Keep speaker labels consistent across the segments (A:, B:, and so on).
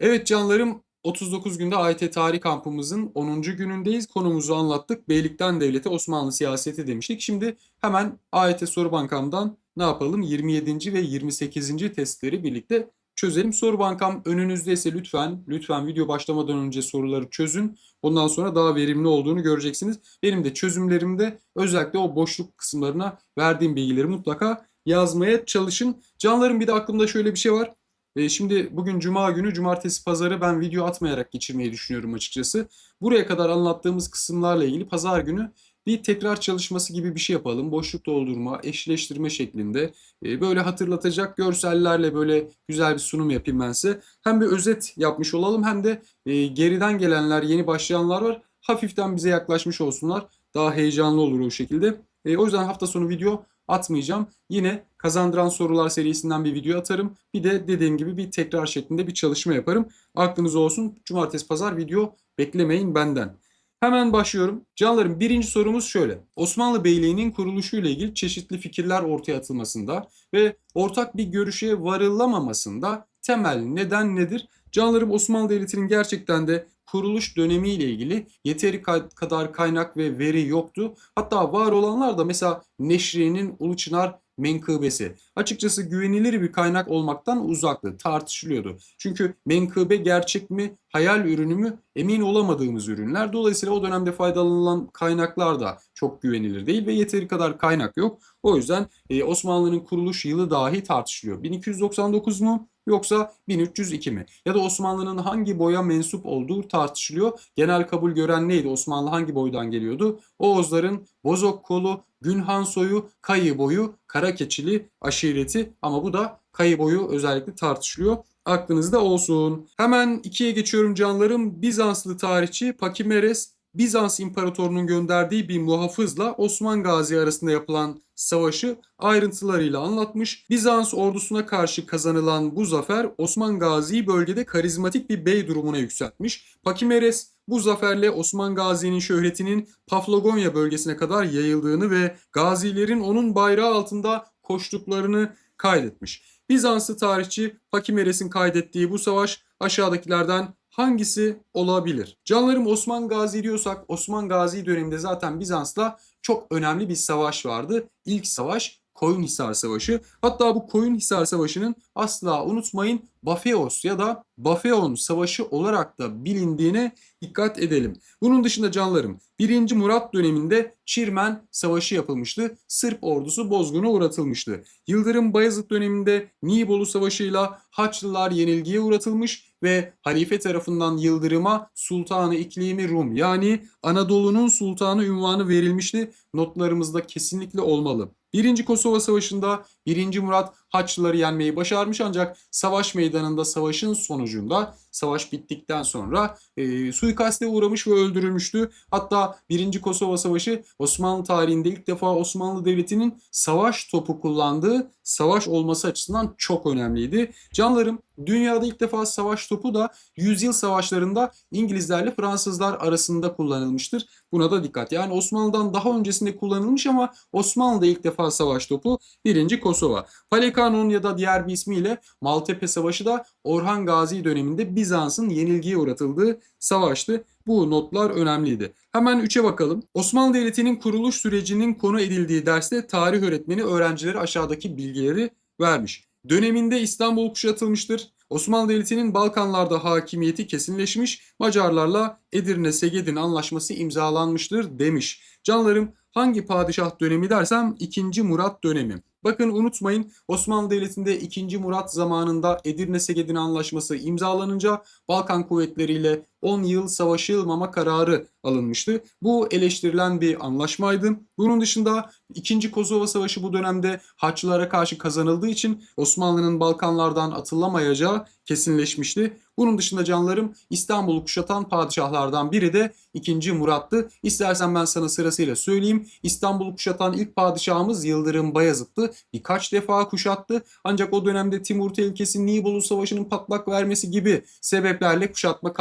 A: Evet canlarım 39 günde AYT tarih kampımızın 10. günündeyiz. Konumuzu anlattık. Beylikten devlete Osmanlı siyaseti demiştik. Şimdi hemen AYT soru bankamdan ne yapalım? 27. ve 28. testleri birlikte çözelim. Soru bankam önünüzdeyse lütfen lütfen video başlamadan önce soruları çözün. Ondan sonra daha verimli olduğunu göreceksiniz. Benim de çözümlerimde özellikle o boşluk kısımlarına verdiğim bilgileri mutlaka yazmaya çalışın. Canlarım bir de aklımda şöyle bir şey var. E, Şimdi bugün cuma günü, cumartesi pazarı ben video atmayarak geçirmeyi düşünüyorum açıkçası. Buraya kadar anlattığımız kısımlarla ilgili pazar günü bir tekrar çalışması gibi bir şey yapalım. Boşluk doldurma, eşleştirme şeklinde e, böyle hatırlatacak görsellerle böyle güzel bir sunum yapayım ben size. Hem bir özet yapmış olalım hem de e, geriden gelenler, yeni başlayanlar var. Hafiften bize yaklaşmış olsunlar. Daha heyecanlı olur o şekilde. O yüzden hafta sonu video atmayacağım. Yine kazandıran sorular serisinden bir video atarım. Bir de dediğim gibi bir tekrar şeklinde bir çalışma yaparım. Aklınız olsun. Cumartesi pazar video beklemeyin benden. Hemen başlıyorum. Canlarım birinci sorumuz şöyle. Osmanlı Beyliği'nin kuruluşuyla ilgili çeşitli fikirler ortaya atılmasında ve ortak bir görüşe varılamamasında temel neden nedir? Canlarım Osmanlı Devleti'nin gerçekten de kuruluş dönemiyle ilgili yeteri ka- kadar kaynak ve veri yoktu. Hatta var olanlar da mesela Neşri'nin Ulu Çınar menkıbesi. Açıkçası güvenilir bir kaynak olmaktan uzaktı, tartışılıyordu. Çünkü menkıbe gerçek mi, hayal ürünü mü emin olamadığımız ürünler. Dolayısıyla o dönemde faydalanılan kaynaklar da çok güvenilir değil ve yeteri kadar kaynak yok. O yüzden e, Osmanlı'nın kuruluş yılı dahi tartışılıyor. 1299 mu? Yoksa 1302 mi? Ya da Osmanlı'nın hangi boya mensup olduğu tartışılıyor. Genel kabul gören neydi? Osmanlı hangi boydan geliyordu? Oğuzların Bozok kolu, Günhan soyu, Kayı boyu, Karakeçili aşireti ama bu da Kayı boyu özellikle tartışılıyor. Aklınızda olsun. Hemen ikiye geçiyorum canlarım. Bizanslı tarihçi Pakimeres Bizans İmparatorunun gönderdiği bir muhafızla Osman Gazi arasında yapılan savaşı ayrıntılarıyla anlatmış. Bizans ordusuna karşı kazanılan bu zafer Osman Gazi'yi bölgede karizmatik bir bey durumuna yükseltmiş. Pakimeres bu zaferle Osman Gazi'nin şöhretinin Paflagonya bölgesine kadar yayıldığını ve gazilerin onun bayrağı altında koştuklarını kaydetmiş. Bizanslı tarihçi Pakimeres'in kaydettiği bu savaş aşağıdakilerden hangisi olabilir? Canlarım Osman Gazi diyorsak Osman Gazi döneminde zaten Bizans'la çok önemli bir savaş vardı. İlk savaş Koyunhisar Savaşı. Hatta bu Koyunhisar Savaşı'nın asla unutmayın Bafeos ya da Bafeon Savaşı olarak da bilindiğine dikkat edelim. Bunun dışında canlarım 1. Murat döneminde Çirmen Savaşı yapılmıştı. Sırp ordusu bozguna uğratılmıştı. Yıldırım Bayezid döneminde Nibolu Savaşı'yla Haçlılar yenilgiye uğratılmış ve halife tarafından Yıldırım'a Sultanı İklimi Rum yani Anadolu'nun sultanı ünvanı verilmişti. Notlarımızda kesinlikle olmalı. Birinci Kosova Savaşı'nda 1. Murat Haçlıları yenmeyi başarmış ancak savaş meydanında savaşın sonucunda savaş bittikten sonra e, suikaste uğramış ve öldürülmüştü. Hatta 1. Kosova Savaşı Osmanlı tarihinde ilk defa Osmanlı Devleti'nin savaş topu kullandığı savaş olması açısından çok önemliydi. Canlarım dünyada ilk defa savaş topu da yüzyıl savaşlarında İngilizlerle Fransızlar arasında kullanılmıştır. Buna da dikkat. Yani Osmanlı'dan daha öncesinde kullanılmış ama Osmanlı'da ilk defa savaş topu 1. Kosova. Palekano'nun ya da diğer bir ismiyle Maltepe Savaşı da Orhan Gazi döneminde Bizans'ın yenilgiye uğratıldığı savaştı. Bu notlar önemliydi. Hemen 3'e bakalım. Osmanlı Devleti'nin kuruluş sürecinin konu edildiği derste tarih öğretmeni öğrencilere aşağıdaki bilgileri vermiş. Döneminde İstanbul kuşatılmıştır. Osmanlı Devleti'nin Balkanlarda hakimiyeti kesinleşmiş, Macarlarla Edirne-Segedin anlaşması imzalanmıştır demiş. Canlarım hangi padişah dönemi dersem 2. Murat dönemi. Bakın unutmayın Osmanlı Devleti'nde 2. Murat zamanında Edirne-Segedin anlaşması imzalanınca Balkan kuvvetleriyle 10 yıl savaşılmama kararı alınmıştı. Bu eleştirilen bir anlaşmaydı. Bunun dışında 2. Kosova Savaşı bu dönemde Haçlılara karşı kazanıldığı için Osmanlı'nın Balkanlardan atılamayacağı kesinleşmişti. Bunun dışında canlarım İstanbul'u kuşatan padişahlardan biri de 2. Murat'tı. İstersen ben sana sırasıyla söyleyeyim. İstanbul'u kuşatan ilk padişahımız Yıldırım Bayezid'ti. Birkaç defa kuşattı. Ancak o dönemde Timur tehlikesi Nibolu Savaşı'nın patlak vermesi gibi sebeplerle kuşatma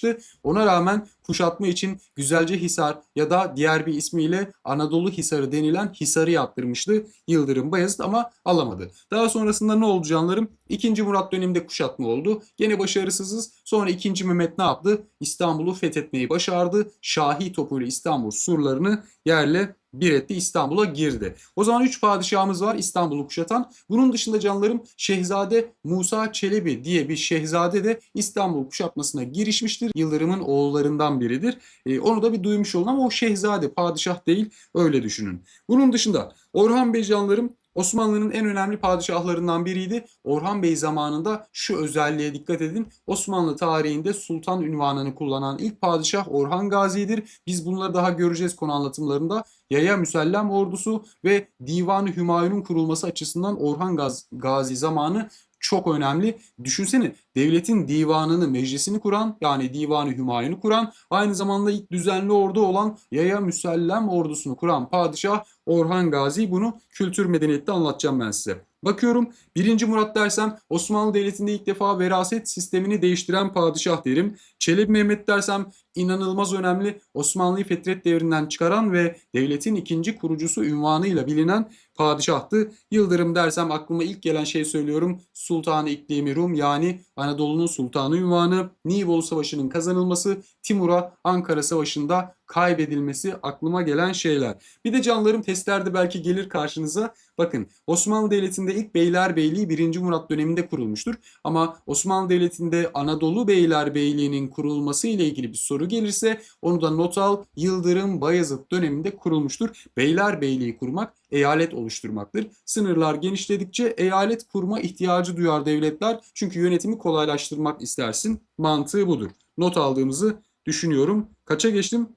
A: kaldırılmıştı. Ona rağmen kuşatma için Güzelce Hisar ya da diğer bir ismiyle Anadolu Hisarı denilen Hisarı yaptırmıştı Yıldırım Bayezid ama alamadı. Daha sonrasında ne oldu canlarım? İkinci Murat döneminde kuşatma oldu. Gene başarısızız. Sonra ikinci Mehmet ne yaptı? İstanbul'u fethetmeyi başardı. Şahi topuyla İstanbul surlarını yerle bir etti. İstanbul'a girdi. O zaman 3 padişahımız var İstanbul'u kuşatan. Bunun dışında canlarım Şehzade Musa Çelebi diye bir şehzade de İstanbul kuşatmasına girişmiştir. Yıldırım'ın oğullarından biridir. Ee, onu da bir duymuş olun ama o şehzade padişah değil öyle düşünün. Bunun dışında Orhan Bey canlarım Osmanlı'nın en önemli padişahlarından biriydi. Orhan Bey zamanında şu özelliğe dikkat edin. Osmanlı tarihinde sultan ünvanını kullanan ilk padişah Orhan Gazi'dir. Biz bunları daha göreceğiz konu anlatımlarında. Yaya Müsellem ordusu ve Divan-ı Hümayun'un kurulması açısından Orhan Gaz- Gazi zamanı çok önemli. Düşünsene devletin divanını, meclisini kuran yani Divan-ı Hümayun'u kuran aynı zamanda ilk düzenli ordu olan Yaya Müsellem ordusunu kuran padişah Orhan Gazi. Bunu kültür medeniyette anlatacağım ben size. Bakıyorum 1. Murat dersem Osmanlı Devleti'nde ilk defa veraset sistemini değiştiren padişah derim. Çelebi Mehmet dersem inanılmaz önemli Osmanlı'yı Fetret devrinden çıkaran ve devletin ikinci kurucusu ünvanıyla bilinen padişahtı. Yıldırım dersem aklıma ilk gelen şey söylüyorum. Sultanı İklimi Rum yani Anadolu'nun sultanı ünvanı, Nibolu Savaşı'nın kazanılması, Timur'a Ankara Savaşı'nda kaybedilmesi aklıma gelen şeyler. Bir de canlarım testlerde belki gelir karşınıza. Bakın Osmanlı Devleti'nde ilk Beylerbeyliği 1. Murat döneminde kurulmuştur. Ama Osmanlı Devleti'nde Anadolu Beylerbeyliği'nin kurulması ile ilgili bir soru gelirse onu da not al. Yıldırım Bayezid döneminde kurulmuştur. Beylerbeyliği kurmak eyalet oluşturmaktır. Sınırlar genişledikçe eyalet kurma ihtiyacı duyar devletler. Çünkü yönetimi kolaylaştırmak istersin. Mantığı budur. Not aldığımızı düşünüyorum. Kaça geçtim?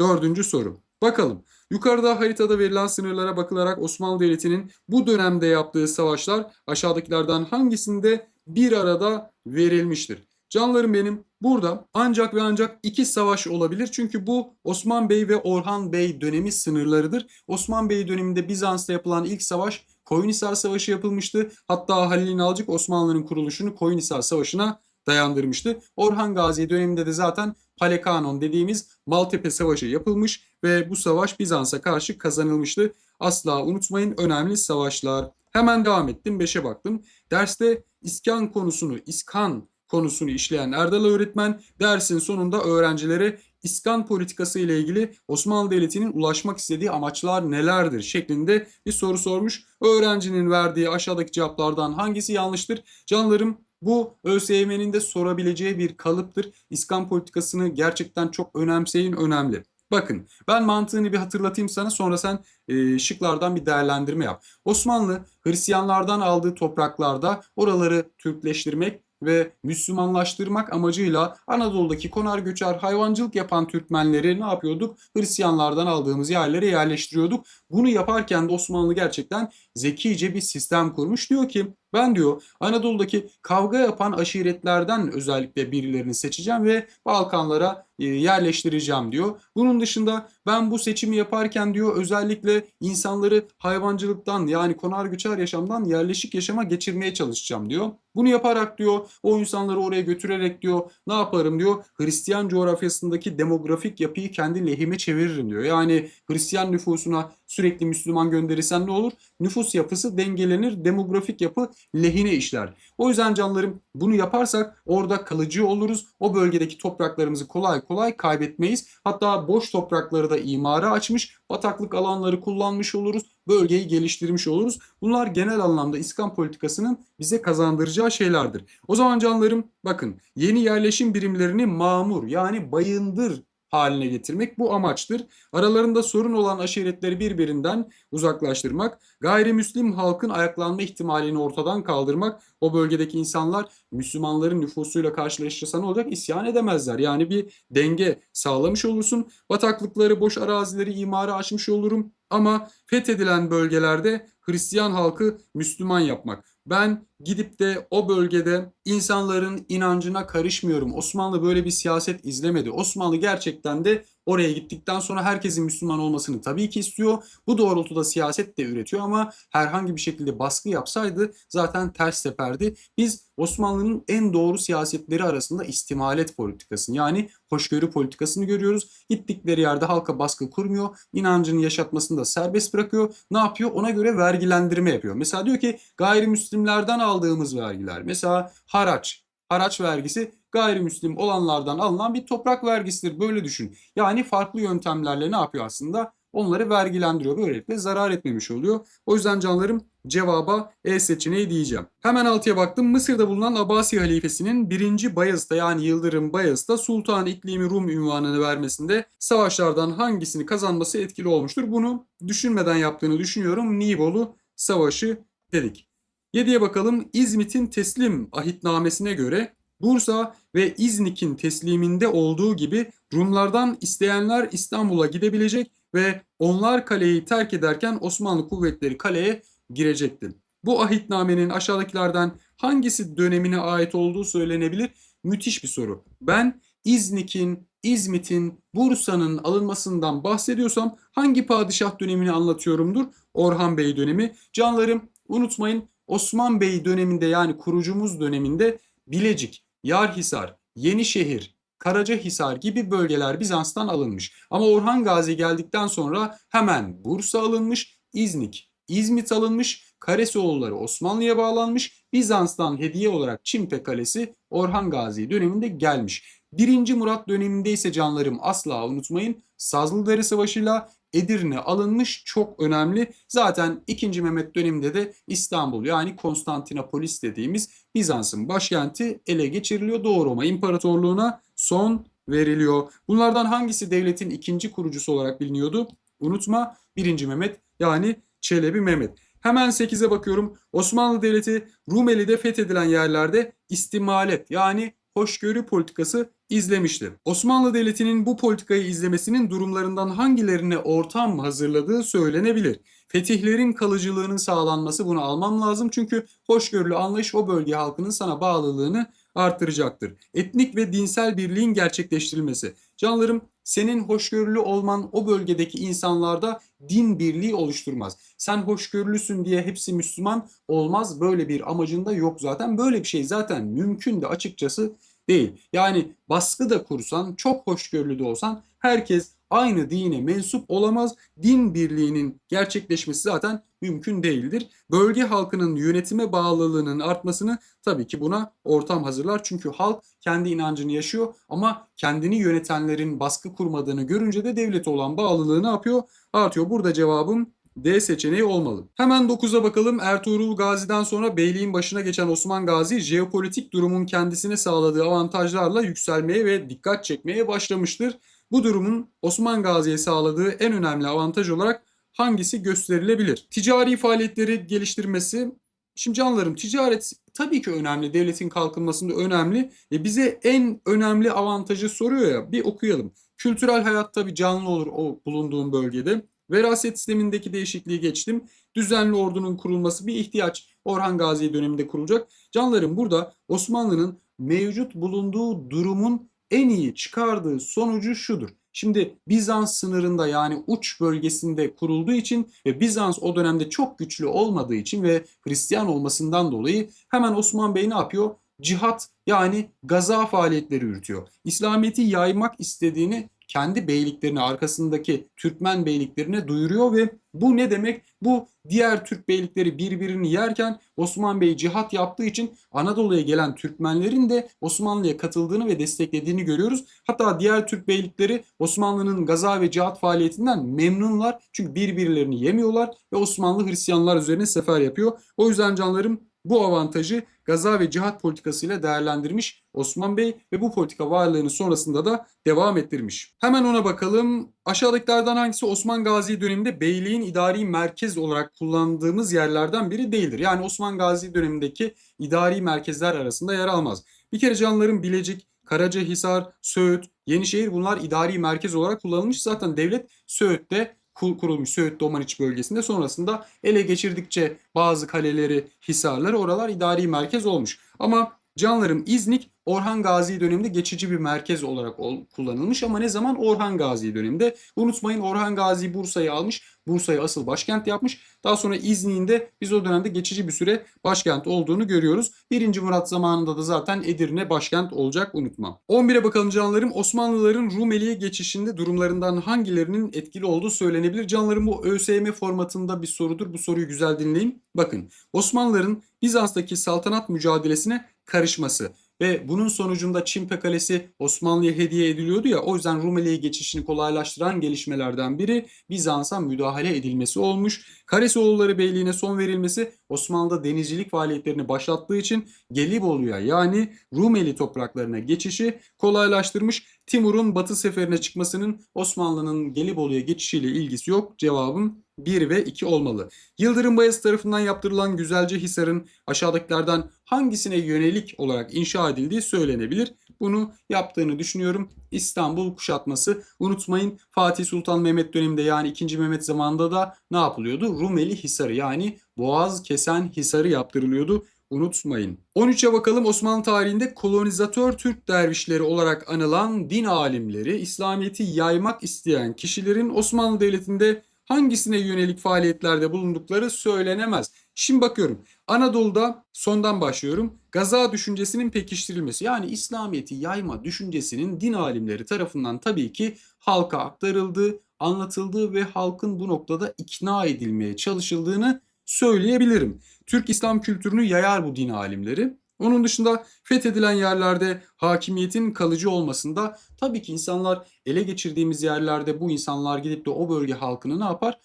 A: Dördüncü soru. Bakalım. Yukarıda haritada verilen sınırlara bakılarak Osmanlı Devleti'nin bu dönemde yaptığı savaşlar aşağıdakilerden hangisinde bir arada verilmiştir? Canlarım benim burada ancak ve ancak iki savaş olabilir. Çünkü bu Osman Bey ve Orhan Bey dönemi sınırlarıdır. Osman Bey döneminde Bizans'ta yapılan ilk savaş Koyunhisar Savaşı yapılmıştı. Hatta Halil İnalcık Osmanlı'nın kuruluşunu Koyunhisar Savaşı'na dayandırmıştı. Orhan Gazi döneminde de zaten Palekanon dediğimiz Maltepe Savaşı yapılmış ve bu savaş Bizans'a karşı kazanılmıştı. Asla unutmayın önemli savaşlar. Hemen devam ettim 5'e baktım. Derste iskan konusunu, iskan konusunu işleyen Erdal öğretmen dersin sonunda öğrencilere iskan politikası ile ilgili Osmanlı Devleti'nin ulaşmak istediği amaçlar nelerdir şeklinde bir soru sormuş. Öğrencinin verdiği aşağıdaki cevaplardan hangisi yanlıştır? Canlarım bu ÖSYM'nin de sorabileceği bir kalıptır. İskan politikasını gerçekten çok önemseyin, önemli. Bakın ben mantığını bir hatırlatayım sana sonra sen e, şıklardan bir değerlendirme yap. Osmanlı Hristiyanlardan aldığı topraklarda oraları Türkleştirmek ve Müslümanlaştırmak amacıyla Anadolu'daki konar göçer hayvancılık yapan Türkmenleri ne yapıyorduk? Hristiyanlardan aldığımız yerlere yerleştiriyorduk. Bunu yaparken de Osmanlı gerçekten zekice bir sistem kurmuş. Diyor ki ben diyor Anadolu'daki kavga yapan aşiretlerden özellikle birilerini seçeceğim ve Balkanlara e, yerleştireceğim diyor. Bunun dışında ben bu seçimi yaparken diyor özellikle insanları hayvancılıktan yani konar göçer yaşamdan yerleşik yaşama geçirmeye çalışacağım diyor. Bunu yaparak diyor o insanları oraya götürerek diyor ne yaparım diyor Hristiyan coğrafyasındaki demografik yapıyı kendi lehime çeviririm diyor. Yani Hristiyan nüfusuna sürekli Müslüman gönderirsen ne olur? Nüfus yapısı dengelenir, demografik yapı lehine işler. O yüzden canlarım bunu yaparsak orada kalıcı oluruz. O bölgedeki topraklarımızı kolay kolay kaybetmeyiz. Hatta boş toprakları da imara açmış, bataklık alanları kullanmış oluruz. Bölgeyi geliştirmiş oluruz. Bunlar genel anlamda İskan politikasının bize kazandıracağı şeylerdir. O zaman canlarım bakın yeni yerleşim birimlerini mamur yani bayındır haline getirmek bu amaçtır. Aralarında sorun olan aşiretleri birbirinden uzaklaştırmak, gayrimüslim halkın ayaklanma ihtimalini ortadan kaldırmak, o bölgedeki insanlar Müslümanların nüfusuyla karşılaşırsa ne olacak? İsyan edemezler. Yani bir denge sağlamış olursun. Bataklıkları, boş arazileri imara açmış olurum. Ama fethedilen bölgelerde Hristiyan halkı Müslüman yapmak. Ben gidip de o bölgede insanların inancına karışmıyorum. Osmanlı böyle bir siyaset izlemedi. Osmanlı gerçekten de oraya gittikten sonra herkesin Müslüman olmasını tabii ki istiyor. Bu doğrultuda siyaset de üretiyor ama herhangi bir şekilde baskı yapsaydı zaten ters teperdi. Biz Osmanlı'nın en doğru siyasetleri arasında istimalet politikasını yani hoşgörü politikasını görüyoruz. Gittikleri yerde halka baskı kurmuyor. inancını yaşatmasını da serbest bırakıyor. Ne yapıyor? Ona göre vergilendirme yapıyor. Mesela diyor ki gayrimüslimlerden aldığımız vergiler. Mesela haraç. Haraç vergisi gayrimüslim olanlardan alınan bir toprak vergisidir. Böyle düşün. Yani farklı yöntemlerle ne yapıyor aslında? Onları vergilendiriyor. Böylelikle zarar etmemiş oluyor. O yüzden canlarım cevaba E seçeneği diyeceğim. Hemen altıya baktım. Mısır'da bulunan Abbasi halifesinin 1. Bayezid'e yani Yıldırım Bayezid'e Sultan İklimi Rum ünvanını vermesinde savaşlardan hangisini kazanması etkili olmuştur? Bunu düşünmeden yaptığını düşünüyorum. Nibolu Savaşı dedik. 7'ye bakalım. İzmit'in teslim ahitnamesine göre Bursa ve İznik'in tesliminde olduğu gibi Rumlardan isteyenler İstanbul'a gidebilecek ve onlar kaleyi terk ederken Osmanlı kuvvetleri kaleye girecekti. Bu ahitnamenin aşağıdakilerden hangisi dönemine ait olduğu söylenebilir? Müthiş bir soru. Ben İznik'in, İzmit'in, Bursa'nın alınmasından bahsediyorsam hangi padişah dönemini anlatıyorumdur? Orhan Bey dönemi. Canlarım unutmayın Osman Bey döneminde yani kurucumuz döneminde Bilecik, Yarhisar, Yenişehir, Karacahisar gibi bölgeler Bizans'tan alınmış. Ama Orhan Gazi geldikten sonra hemen Bursa alınmış, İznik, İzmit alınmış, Karesioğulları Osmanlı'ya bağlanmış, Bizans'tan hediye olarak Çimpe Kalesi Orhan Gazi döneminde gelmiş. 1. Murat döneminde ise canlarım asla unutmayın Sazlıdere Savaşı'yla Edirne alınmış çok önemli. Zaten 2. Mehmet döneminde de İstanbul yani Konstantinopolis dediğimiz Bizans'ın başkenti ele geçiriliyor. Doğu Roma İmparatorluğu'na son veriliyor. Bunlardan hangisi devletin ikinci kurucusu olarak biliniyordu? Unutma 1. Mehmet yani Çelebi Mehmet. Hemen 8'e bakıyorum. Osmanlı Devleti Rumeli'de fethedilen yerlerde istimalet yani hoşgörü politikası izlemişti. Osmanlı Devleti'nin bu politikayı izlemesinin durumlarından hangilerine ortam hazırladığı söylenebilir. Fetihlerin kalıcılığının sağlanması bunu almam lazım çünkü hoşgörülü anlayış o bölge halkının sana bağlılığını artıracaktır. Etnik ve dinsel birliğin gerçekleştirilmesi. Canlarım senin hoşgörülü olman o bölgedeki insanlarda din birliği oluşturmaz. Sen hoşgörülüsün diye hepsi Müslüman olmaz. Böyle bir amacında yok zaten. Böyle bir şey zaten mümkün de açıkçası değil. Yani baskı da kursan, çok hoşgörülü de olsan herkes aynı dine mensup olamaz. Din birliğinin gerçekleşmesi zaten mümkün değildir. Bölge halkının yönetime bağlılığının artmasını tabii ki buna ortam hazırlar. Çünkü halk kendi inancını yaşıyor ama kendini yönetenlerin baskı kurmadığını görünce de devlete olan bağlılığı ne yapıyor? Artıyor. Burada cevabım D seçeneği olmalı. Hemen 9'a bakalım. Ertuğrul Gazi'den sonra beyliğin başına geçen Osman Gazi jeopolitik durumun kendisine sağladığı avantajlarla yükselmeye ve dikkat çekmeye başlamıştır. Bu durumun Osman Gazi'ye sağladığı en önemli avantaj olarak hangisi gösterilebilir? Ticari faaliyetleri geliştirmesi. Şimdi canlarım ticaret tabii ki önemli. Devletin kalkınmasında önemli. E bize en önemli avantajı soruyor ya bir okuyalım. Kültürel hayat tabii canlı olur o bulunduğun bölgede. Veraset sistemindeki değişikliği geçtim. Düzenli ordunun kurulması bir ihtiyaç. Orhan Gazi döneminde kurulacak. Canlarım burada Osmanlı'nın mevcut bulunduğu durumun en iyi çıkardığı sonucu şudur. Şimdi Bizans sınırında yani uç bölgesinde kurulduğu için ve Bizans o dönemde çok güçlü olmadığı için ve Hristiyan olmasından dolayı hemen Osman Bey ne yapıyor? Cihat yani gaza faaliyetleri yürütüyor. İslamiyet'i yaymak istediğini kendi beyliklerine arkasındaki Türkmen beyliklerine duyuruyor ve bu ne demek? Bu diğer Türk beylikleri birbirini yerken Osman Bey cihat yaptığı için Anadolu'ya gelen Türkmenlerin de Osmanlı'ya katıldığını ve desteklediğini görüyoruz. Hatta diğer Türk beylikleri Osmanlı'nın gaza ve cihat faaliyetinden memnunlar. Çünkü birbirlerini yemiyorlar ve Osmanlı Hristiyanlar üzerine sefer yapıyor. O yüzden canlarım bu avantajı gaza ve cihat politikasıyla değerlendirmiş Osman Bey ve bu politika varlığını sonrasında da devam ettirmiş. Hemen ona bakalım. Aşağıdakilerden hangisi Osman Gazi döneminde beyliğin idari merkez olarak kullandığımız yerlerden biri değildir? Yani Osman Gazi dönemindeki idari merkezler arasında yer almaz. Bir kere canların Bilecik, Karacahisar, Söğüt, Yenişehir bunlar idari merkez olarak kullanılmış. Zaten devlet Söğüt'te kurulmuş Söğüt Domaniç bölgesinde. Sonrasında ele geçirdikçe bazı kaleleri, hisarları oralar idari merkez olmuş. Ama canlarım İznik Orhan Gazi döneminde geçici bir merkez olarak ol- kullanılmış ama ne zaman Orhan Gazi döneminde. Unutmayın Orhan Gazi Bursa'yı almış. Bursa'yı asıl başkent yapmış. Daha sonra İznik'in de biz o dönemde geçici bir süre başkent olduğunu görüyoruz. 1. Murat zamanında da zaten Edirne başkent olacak unutma. 11'e bakalım canlarım. Osmanlıların Rumeli'ye geçişinde durumlarından hangilerinin etkili olduğu söylenebilir. Canlarım bu ÖSYM formatında bir sorudur. Bu soruyu güzel dinleyin. Bakın Osmanlıların Bizans'taki saltanat mücadelesine karışması ve bunun sonucunda Çimpe Kalesi Osmanlı'ya hediye ediliyordu ya o yüzden Rumeli'ye geçişini kolaylaştıran gelişmelerden biri Bizans'a müdahale edilmesi olmuş. Karesioğulları Beyliği'ne son verilmesi Osmanlı'da denizcilik faaliyetlerini başlattığı için Gelibolu'ya yani Rumeli topraklarına geçişi kolaylaştırmış. Timur'un Batı seferine çıkmasının Osmanlı'nın Gelibolu'ya geçişiyle ilgisi yok. Cevabım 1 ve 2 olmalı. Yıldırım Bayezid tarafından yaptırılan Güzelce Hisar'ın aşağıdakilerden hangisine yönelik olarak inşa edildiği söylenebilir. Bunu yaptığını düşünüyorum. İstanbul kuşatması. Unutmayın Fatih Sultan Mehmet döneminde yani 2. Mehmet zamanında da ne yapılıyordu? Rumeli Hisarı yani Boğaz kesen Hisarı yaptırılıyordu. Unutmayın. 13'e bakalım Osmanlı tarihinde kolonizatör Türk dervişleri olarak anılan din alimleri İslamiyet'i yaymak isteyen kişilerin Osmanlı Devleti'nde hangisine yönelik faaliyetlerde bulundukları söylenemez. Şimdi bakıyorum Anadolu'da sondan başlıyorum. Gaza düşüncesinin pekiştirilmesi yani İslamiyet'i yayma düşüncesinin din alimleri tarafından tabii ki halka aktarıldığı, anlatıldığı ve halkın bu noktada ikna edilmeye çalışıldığını söyleyebilirim. Türk İslam kültürünü yayar bu din alimleri. Onun dışında fethedilen yerlerde hakimiyetin kalıcı olmasında tabii ki insanlar ele geçirdiğimiz yerlerde bu insanlar gidip de o bölge halkını ne yapar?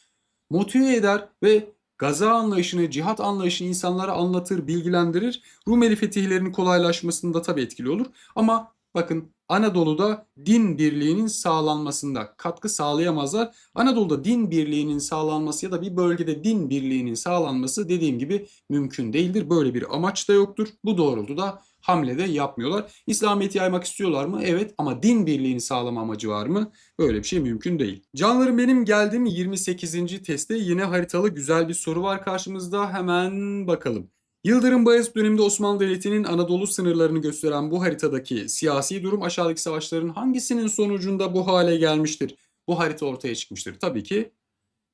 A: Motive eder ve gaza anlayışını, cihat anlayışını insanlara anlatır, bilgilendirir. Rumeli fetihlerinin kolaylaşmasında tabii etkili olur. Ama bakın Anadolu'da din birliğinin sağlanmasında katkı sağlayamazlar. Anadolu'da din birliğinin sağlanması ya da bir bölgede din birliğinin sağlanması dediğim gibi mümkün değildir. Böyle bir amaç da yoktur. Bu doğrultuda hamle de yapmıyorlar. İslamiyet'i yaymak istiyorlar mı? Evet ama din birliğini sağlama amacı var mı? Böyle bir şey mümkün değil. Canlarım benim geldiğim 28. testte yine haritalı güzel bir soru var karşımızda. Hemen bakalım. Yıldırım Bayezid döneminde Osmanlı Devleti'nin Anadolu sınırlarını gösteren bu haritadaki siyasi durum aşağıdaki savaşların hangisinin sonucunda bu hale gelmiştir? Bu harita ortaya çıkmıştır. Tabii ki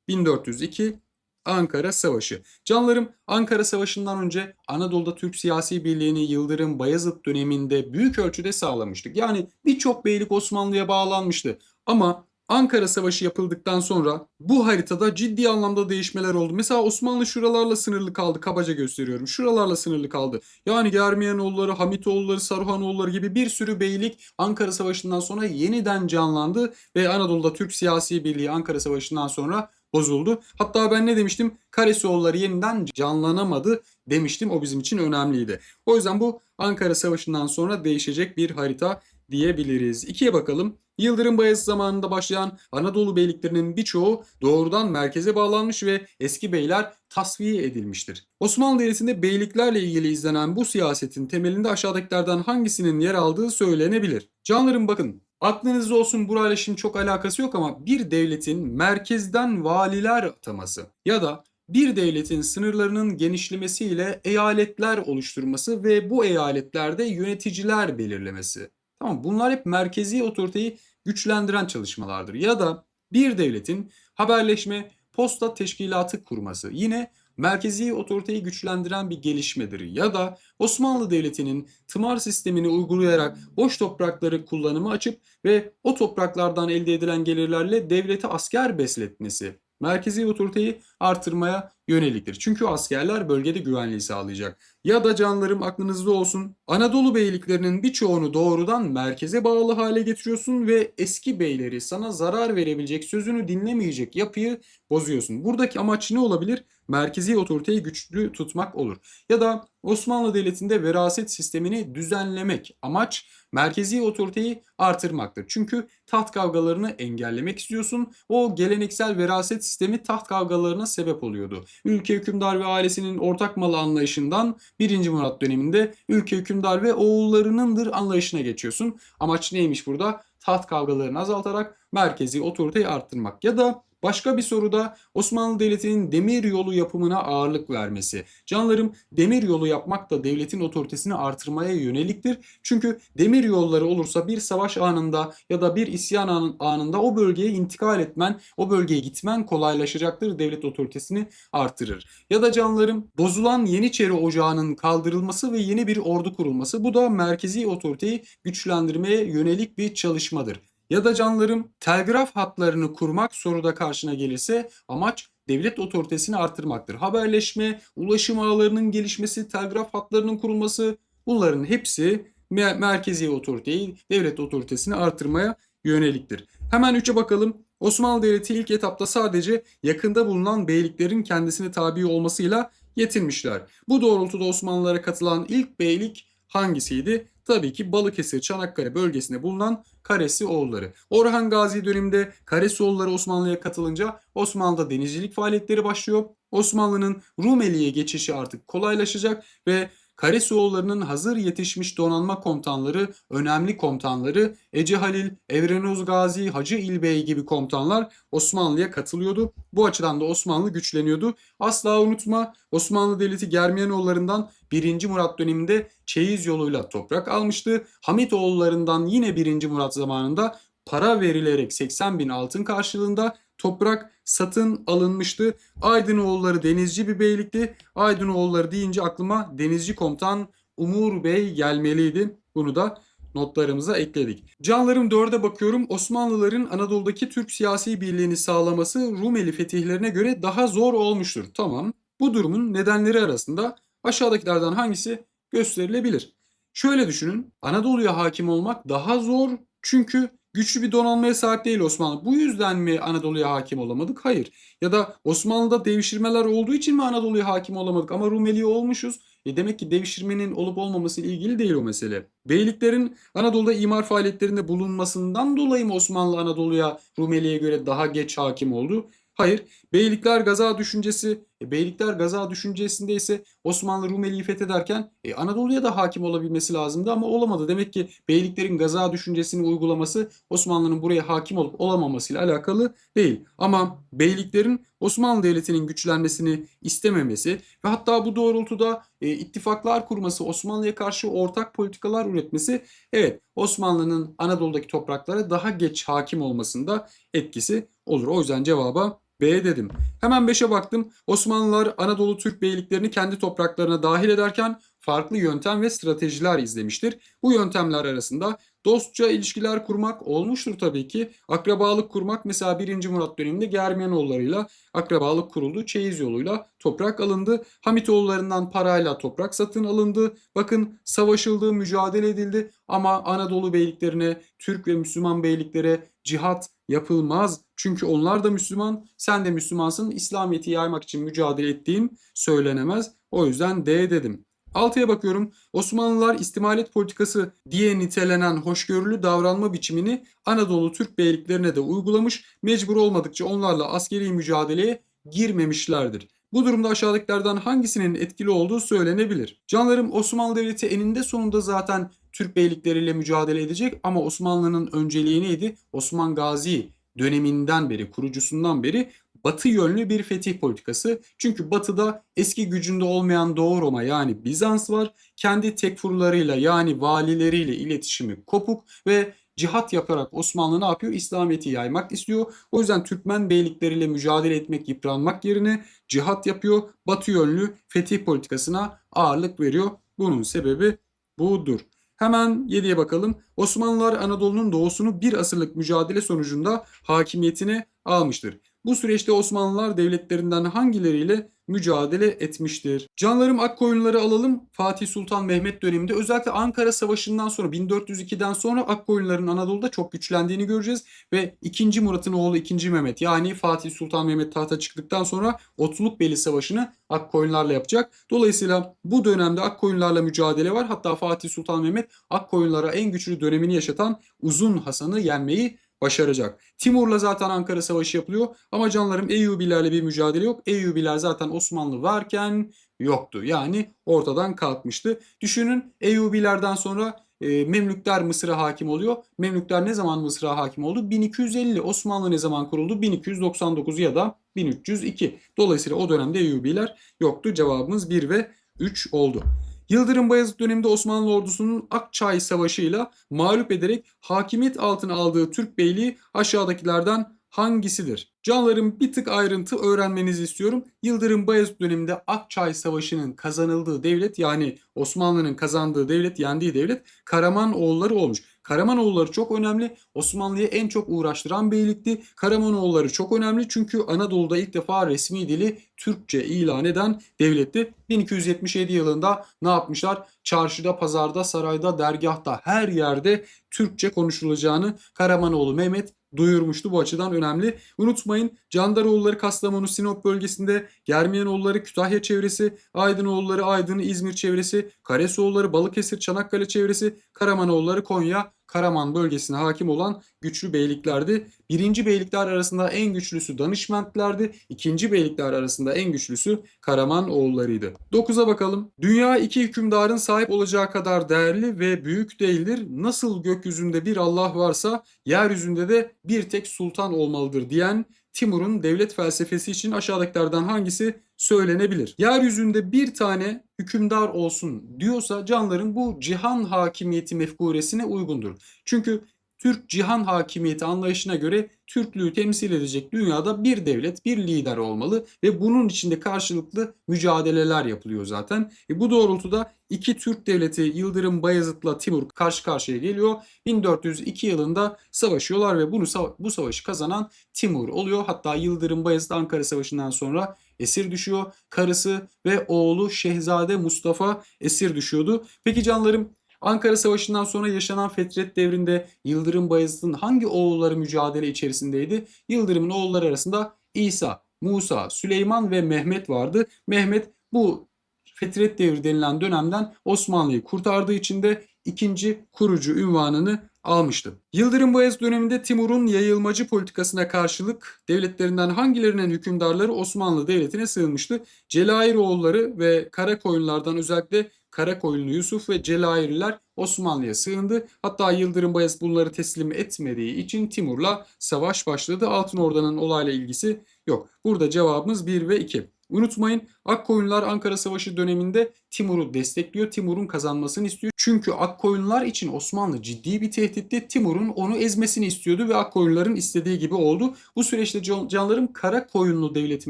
A: 1402 Ankara Savaşı. Canlarım Ankara Savaşı'ndan önce Anadolu'da Türk siyasi birliğini Yıldırım Bayezid döneminde büyük ölçüde sağlamıştık. Yani birçok beylik Osmanlı'ya bağlanmıştı. Ama Ankara Savaşı yapıldıktan sonra bu haritada ciddi anlamda değişmeler oldu. Mesela Osmanlı şuralarla sınırlı kaldı. Kabaca gösteriyorum. Şuralarla sınırlı kaldı. Yani Germiyanoğulları, Hamitoğulları, Saruhanoğulları gibi bir sürü beylik Ankara Savaşı'ndan sonra yeniden canlandı ve Anadolu'da Türk siyasi birliği Ankara Savaşı'ndan sonra bozuldu. Hatta ben ne demiştim? Karesioğulları yeniden canlanamadı demiştim. O bizim için önemliydi. O yüzden bu Ankara Savaşı'ndan sonra değişecek bir harita diyebiliriz. İkiye bakalım. Yıldırım Bayezid zamanında başlayan Anadolu beyliklerinin birçoğu doğrudan merkeze bağlanmış ve eski beyler tasfiye edilmiştir. Osmanlı Devleti'nde beyliklerle ilgili izlenen bu siyasetin temelinde aşağıdakilerden hangisinin yer aldığı söylenebilir. Canlarım bakın aklınızda olsun burayla şimdi çok alakası yok ama bir devletin merkezden valiler ataması ya da bir devletin sınırlarının genişlemesiyle eyaletler oluşturması ve bu eyaletlerde yöneticiler belirlemesi. Tamam bunlar hep merkezi otoriteyi güçlendiren çalışmalardır. Ya da bir devletin haberleşme, posta teşkilatı kurması yine merkezi otoriteyi güçlendiren bir gelişmedir. Ya da Osmanlı Devleti'nin tımar sistemini uygulayarak boş toprakları kullanımı açıp ve o topraklardan elde edilen gelirlerle devlete asker besletmesi merkezi otoriteyi artırmaya yöneliktir. Çünkü askerler bölgede güvenliği sağlayacak. Ya da canlarım aklınızda olsun Anadolu beyliklerinin birçoğunu doğrudan merkeze bağlı hale getiriyorsun ve eski beyleri sana zarar verebilecek sözünü dinlemeyecek yapıyı bozuyorsun. Buradaki amaç ne olabilir? Merkezi otoriteyi güçlü tutmak olur. Ya da Osmanlı Devleti'nde veraset sistemini düzenlemek. Amaç merkezi otoriteyi artırmaktır. Çünkü taht kavgalarını engellemek istiyorsun. O geleneksel veraset sistemi taht kavgalarına sebep oluyordu. Ülke hükümdar ve ailesinin ortak malı anlayışından 1. Murat döneminde ülke hükümdar ve oğullarınındır anlayışına geçiyorsun. Amaç neymiş burada? Taht kavgalarını azaltarak merkezi otoriteyi arttırmak. Ya da Başka bir soruda Osmanlı Devleti'nin demir yolu yapımına ağırlık vermesi. Canlarım demir yolu yapmak da devletin otoritesini artırmaya yöneliktir. Çünkü demir yolları olursa bir savaş anında ya da bir isyan an- anında o bölgeye intikal etmen, o bölgeye gitmen kolaylaşacaktır. Devlet otoritesini artırır. Ya da canlarım bozulan Yeniçeri Ocağı'nın kaldırılması ve yeni bir ordu kurulması. Bu da merkezi otoriteyi güçlendirmeye yönelik bir çalışmadır. Ya da canlarım telgraf hatlarını kurmak soruda karşına gelirse amaç devlet otoritesini artırmaktır. Haberleşme, ulaşım ağlarının gelişmesi, telgraf hatlarının kurulması bunların hepsi me- merkezi otoriteyi, devlet otoritesini artırmaya yöneliktir. Hemen 3'e bakalım. Osmanlı Devleti ilk etapta sadece yakında bulunan beyliklerin kendisine tabi olmasıyla yetinmişler. Bu doğrultuda Osmanlılara katılan ilk beylik hangisiydi? Tabii ki Balıkesir, Çanakkale bölgesinde bulunan Karesi oğulları. Orhan Gazi döneminde Karesi oğulları Osmanlı'ya katılınca Osmanlı'da denizcilik faaliyetleri başlıyor. Osmanlı'nın Rumeli'ye geçişi artık kolaylaşacak ve Karesioğulları'nın hazır yetişmiş donanma komutanları, önemli komutanları Ece Halil, Evrenoz Gazi, Hacı İlbey gibi komutanlar Osmanlı'ya katılıyordu. Bu açıdan da Osmanlı güçleniyordu. Asla unutma Osmanlı Devleti Germiyanoğullarından 1. Murat döneminde çeyiz yoluyla toprak almıştı. Hamitoğullarından yine 1. Murat zamanında para verilerek 80 bin altın karşılığında toprak satın alınmıştı. Aydınoğulları denizci bir beylikti. Aydınoğulları deyince aklıma denizci komutan Umur Bey gelmeliydi. Bunu da notlarımıza ekledik. Canlarım 4'e bakıyorum. Osmanlıların Anadolu'daki Türk siyasi birliğini sağlaması Rumeli fetihlerine göre daha zor olmuştur. Tamam. Bu durumun nedenleri arasında aşağıdakilerden hangisi gösterilebilir? Şöyle düşünün. Anadolu'ya hakim olmak daha zor çünkü güçlü bir donanmaya sahip değil Osmanlı. Bu yüzden mi Anadolu'ya hakim olamadık? Hayır. Ya da Osmanlı'da devşirmeler olduğu için mi Anadolu'ya hakim olamadık ama Rumeli'ye olmuşuz? E demek ki devşirmenin olup olmaması ile ilgili değil o mesele. Beyliklerin Anadolu'da imar faaliyetlerinde bulunmasından dolayı mı Osmanlı Anadolu'ya Rumeli'ye göre daha geç hakim oldu? Hayır. Beylikler gaza düşüncesi, e, beylikler gaza düşüncesinde ise Osmanlı Rumeli'yi fethederken e, Anadolu'ya da hakim olabilmesi lazımdı ama olamadı. Demek ki beyliklerin gaza düşüncesini uygulaması Osmanlı'nın buraya hakim olup olamamasıyla alakalı değil. Ama beyliklerin Osmanlı Devleti'nin güçlenmesini istememesi ve hatta bu doğrultuda e, ittifaklar kurması, Osmanlı'ya karşı ortak politikalar üretmesi evet Osmanlı'nın Anadolu'daki topraklara daha geç hakim olmasında etkisi olur. O yüzden cevaba B dedim. Hemen 5'e baktım. Osmanlılar Anadolu Türk beyliklerini kendi topraklarına dahil ederken farklı yöntem ve stratejiler izlemiştir. Bu yöntemler arasında dostça ilişkiler kurmak olmuştur tabii ki. Akrabalık kurmak mesela 1. Murat döneminde Germiyanoğullarıyla akrabalık kuruldu. Çeyiz yoluyla toprak alındı. Hamitoğullarından parayla toprak satın alındı. Bakın savaşıldı, mücadele edildi ama Anadolu beyliklerine, Türk ve Müslüman beyliklere cihat yapılmaz. Çünkü onlar da Müslüman, sen de Müslümansın. İslamiyet'i yaymak için mücadele ettiğim söylenemez. O yüzden D dedim. Altıya bakıyorum. Osmanlılar istimalet politikası diye nitelenen hoşgörülü davranma biçimini Anadolu Türk beyliklerine de uygulamış. Mecbur olmadıkça onlarla askeri mücadeleye girmemişlerdir. Bu durumda aşağıdakilerden hangisinin etkili olduğu söylenebilir. Canlarım Osmanlı Devleti eninde sonunda zaten Türk beylikleriyle mücadele edecek ama Osmanlı'nın önceliği neydi? Osman Gazi döneminden beri, kurucusundan beri batı yönlü bir fetih politikası. Çünkü batıda eski gücünde olmayan Doğu Roma yani Bizans var. Kendi tekfurlarıyla yani valileriyle iletişimi kopuk ve cihat yaparak Osmanlı ne yapıyor? İslamiyet'i yaymak istiyor. O yüzden Türkmen beylikleriyle mücadele etmek, yıpranmak yerine cihat yapıyor. Batı yönlü fetih politikasına ağırlık veriyor. Bunun sebebi budur. Hemen 7'ye bakalım. Osmanlılar Anadolu'nun doğusunu bir asırlık mücadele sonucunda hakimiyetine almıştır. Bu süreçte Osmanlılar devletlerinden hangileriyle mücadele etmiştir? Canlarım Akkoyunları alalım. Fatih Sultan Mehmet döneminde özellikle Ankara Savaşı'ndan sonra 1402'den sonra Akkoyunların Anadolu'da çok güçlendiğini göreceğiz ve 2. Murat'ın oğlu 2. Mehmet yani Fatih Sultan Mehmet tahta çıktıktan sonra Otlukbeli Savaşı'nı Akkoyunlarla yapacak. Dolayısıyla bu dönemde Akkoyunlarla mücadele var. Hatta Fatih Sultan Mehmet Akkoyunlara en güçlü dönemini yaşatan Uzun Hasan'ı yenmeyi başaracak. Timur'la zaten Ankara Savaşı yapılıyor ama canlarım Eyyubilerle bir mücadele yok. Eyyubiler zaten Osmanlı varken yoktu. Yani ortadan kalkmıştı. Düşünün Eyyubilerden sonra e, Memlükler Mısır'a hakim oluyor. Memlükler ne zaman Mısır'a hakim oldu? 1250. Osmanlı ne zaman kuruldu? 1299 ya da 1302. Dolayısıyla o dönemde Eyyubiler yoktu. Cevabımız 1 ve 3 oldu. Yıldırım Bayezid döneminde Osmanlı ordusunun Akçay Savaşı'yla mağlup ederek hakimiyet altına aldığı Türk beyliği aşağıdakilerden hangisidir? Canlarım bir tık ayrıntı öğrenmenizi istiyorum. Yıldırım Bayezid döneminde Akçay Savaşı'nın kazanıldığı devlet yani Osmanlı'nın kazandığı devlet, yendiği devlet Karamanoğulları olmuş. Karamanoğulları çok önemli. Osmanlı'yı en çok uğraştıran beylikti. Karamanoğulları çok önemli çünkü Anadolu'da ilk defa resmi dili Türkçe ilan eden devletti. 1277 yılında ne yapmışlar? Çarşıda, pazarda, sarayda, dergahta her yerde Türkçe konuşulacağını Karamanoğlu Mehmet duyurmuştu. Bu açıdan önemli. Unutmayın Candaroğulları Kastamonu Sinop bölgesinde, Germiyanoğulları Kütahya çevresi, Aydınoğulları Aydın İzmir çevresi, Karesoğulları Balıkesir Çanakkale çevresi, Karamanoğulları Konya Karaman bölgesine hakim olan güçlü beyliklerdi. Birinci beylikler arasında en güçlüsü Danışmentlerdi. İkinci beylikler arasında en güçlüsü Karaman oğullarıydı. 9'a bakalım. Dünya iki hükümdarın sahip olacağı kadar değerli ve büyük değildir. Nasıl gökyüzünde bir Allah varsa yeryüzünde de bir tek sultan olmalıdır diyen Timur'un devlet felsefesi için aşağıdakilerden hangisi söylenebilir? Yeryüzünde bir tane hükümdar olsun diyorsa canların bu cihan hakimiyeti mefkuresine uygundur. Çünkü Türk cihan hakimiyeti anlayışına göre Türklüğü temsil edecek dünyada bir devlet, bir lider olmalı ve bunun içinde karşılıklı mücadeleler yapılıyor zaten. E bu doğrultuda iki Türk devleti Yıldırım Bayezid'le Timur karşı karşıya geliyor. 1402 yılında savaşıyorlar ve bunu bu savaşı kazanan Timur oluyor. Hatta Yıldırım Bayezid Ankara Savaşı'ndan sonra esir düşüyor. Karısı ve oğlu Şehzade Mustafa esir düşüyordu. Peki canlarım Ankara Savaşı'ndan sonra yaşanan Fetret devrinde Yıldırım Bayezid'in hangi oğulları mücadele içerisindeydi? Yıldırım'ın oğulları arasında İsa, Musa, Süleyman ve Mehmet vardı. Mehmet bu Fetret devri denilen dönemden Osmanlı'yı kurtardığı için de ikinci kurucu ünvanını almıştı. Yıldırım Bayezid döneminde Timur'un yayılmacı politikasına karşılık devletlerinden hangilerinin hükümdarları Osmanlı Devleti'ne sığınmıştı? Celairoğulları ve Karakoyunlardan özellikle Karakoyunlu Yusuf ve Celairiler Osmanlı'ya sığındı. Hatta Yıldırım Bayezid bunları teslim etmediği için Timur'la savaş başladı. Altın Ordan'ın olayla ilgisi yok. Burada cevabımız 1 ve 2. Unutmayın Akkoyunlar Ankara Savaşı döneminde Timur'u destekliyor. Timur'un kazanmasını istiyor. Çünkü Akkoyunlar için Osmanlı ciddi bir tehditti. Timur'un onu ezmesini istiyordu ve Akkoyunların istediği gibi oldu. Bu süreçte canlarım Karakoyunlu devleti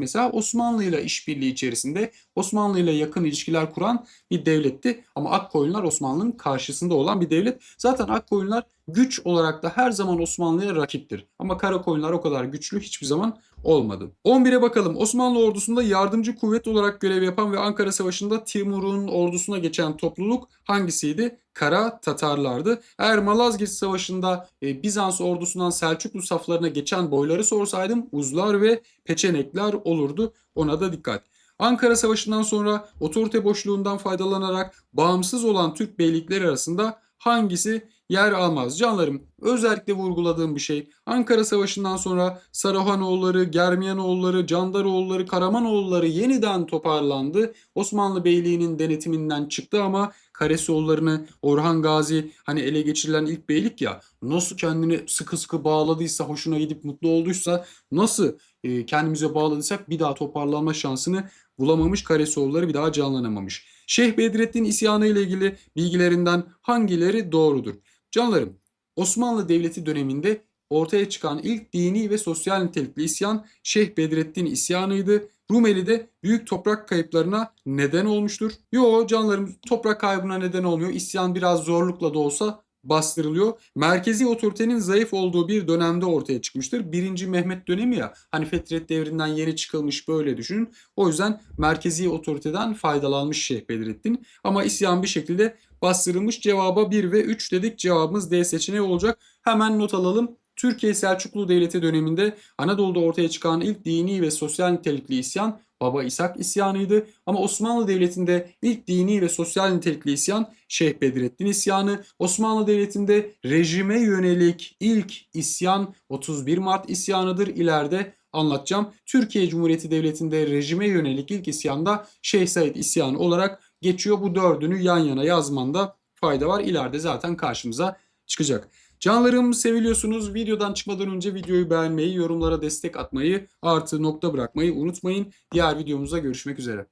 A: mesela Osmanlı ile işbirliği içerisinde Osmanlı ile yakın ilişkiler kuran bir devletti. Ama Akkoyunlar Osmanlı'nın karşısında olan bir devlet. Zaten Akkoyunlar güç olarak da her zaman Osmanlı'ya rakiptir. Ama Karakoyunlar o kadar güçlü hiçbir zaman olmadı. 11'e bakalım. Osmanlı ordusunda yardımcı kuvvet olarak görev yapan ve Ankara Savaşı'nda Timur'un ordusuna geçen topluluk hangisiydi? Kara Tatarlardı. Eğer Malazgirt Savaşı'nda e, Bizans ordusundan Selçuklu saflarına geçen boyları sorsaydım Uzlar ve Peçenekler olurdu. Ona da dikkat. Ankara Savaşı'ndan sonra otorite boşluğundan faydalanarak bağımsız olan Türk beylikleri arasında hangisi yer almaz. Canlarım özellikle vurguladığım bir şey. Ankara Savaşı'ndan sonra Sarahanoğulları, Germiyanoğulları, Candaroğulları, Karamanoğulları yeniden toparlandı. Osmanlı Beyliği'nin denetiminden çıktı ama Karesoğullarını Orhan Gazi hani ele geçirilen ilk beylik ya nasıl kendini sıkı sıkı bağladıysa hoşuna gidip mutlu olduysa nasıl e, kendimize bağladıysak bir daha toparlanma şansını bulamamış Karesoğulları bir daha canlanamamış. Şeyh Bedrettin isyanı ile ilgili bilgilerinden hangileri doğrudur? Canlarım Osmanlı Devleti döneminde ortaya çıkan ilk dini ve sosyal nitelikli isyan Şeyh Bedrettin isyanıydı. Rumeli'de büyük toprak kayıplarına neden olmuştur. Yo canlarım toprak kaybına neden olmuyor. İsyan biraz zorlukla da olsa bastırılıyor. Merkezi otoritenin zayıf olduğu bir dönemde ortaya çıkmıştır. Birinci Mehmet dönemi ya hani Fetret devrinden yeni çıkılmış böyle düşünün. O yüzden merkezi otoriteden faydalanmış Şeyh Bedrettin. Ama isyan bir şekilde bastırılmış. Cevaba 1 ve 3 dedik. Cevabımız D seçeneği olacak. Hemen not alalım. Türkiye Selçuklu Devleti döneminde Anadolu'da ortaya çıkan ilk dini ve sosyal nitelikli isyan Baba İshak isyanıydı. Ama Osmanlı Devleti'nde ilk dini ve sosyal nitelikli isyan Şeyh Bedrettin isyanı. Osmanlı Devleti'nde rejime yönelik ilk isyan 31 Mart isyanıdır. İleride anlatacağım. Türkiye Cumhuriyeti Devleti'nde rejime yönelik ilk isyan da Şeyh Said isyanı olarak geçiyor. Bu dördünü yan yana yazmanda fayda var. İleride zaten karşımıza çıkacak. Canlarım seviliyorsunuz. Videodan çıkmadan önce videoyu beğenmeyi, yorumlara destek atmayı, artı nokta bırakmayı unutmayın. Diğer videomuzda görüşmek üzere.